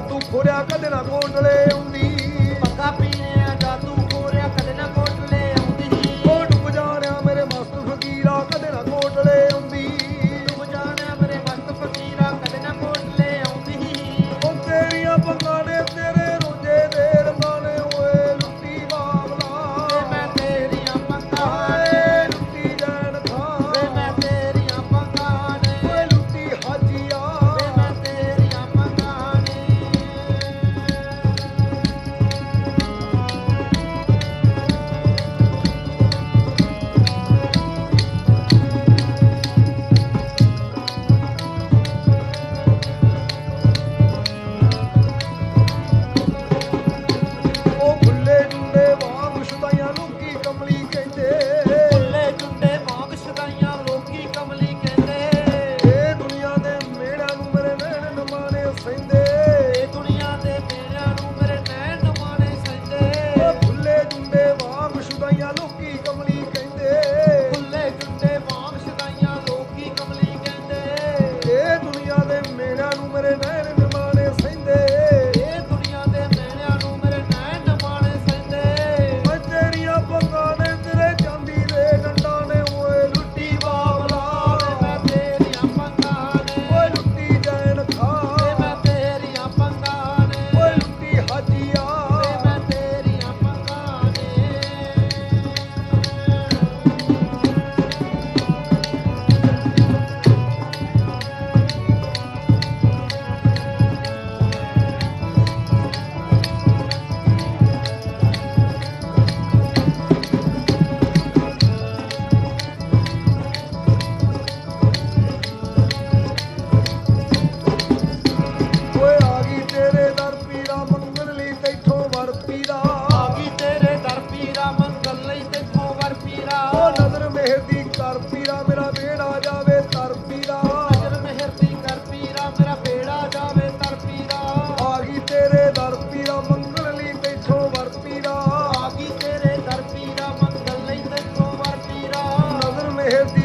तू खोऱ्या कधी ना गोंधळे Hare Hare. ਪੀਰਾ ਆ ਗਈ ਤੇਰੇ ਦਰ ਪੀਰਾ ਮੰਗਲ ਲਈ ਤੇਥੋਂ ਵਰ ਪੀਰਾ। ਓ ਨਜ਼ਰ ਮਿਹਰ ਦੀ ਕਰ ਪੀਰਾ ਮੇਰਾ ਵੇੜਾ ਜਾਵੇ ਤਰ ਪੀਰਾ। ਨਜ਼ਰ ਮਿਹਰ ਦੀ ਕਰ ਪੀਰਾ ਮੇਰਾ ਵੇੜਾ ਜਾਵੇ ਤਰ ਪੀਰਾ। ਆ ਗਈ ਤੇਰੇ ਦਰ ਪੀਰਾ ਮੰਗਲ ਲਈ ਤੇਥੋਂ ਵਰ ਪੀਰਾ। ਆ ਗਈ ਤੇਰੇ ਦਰ ਪੀਰਾ ਮੰਗਲ ਲਈ ਤੇਥੋਂ ਵਰ ਪੀਰਾ। ਨਜ਼ਰ ਮਿਹਰ ਦੀ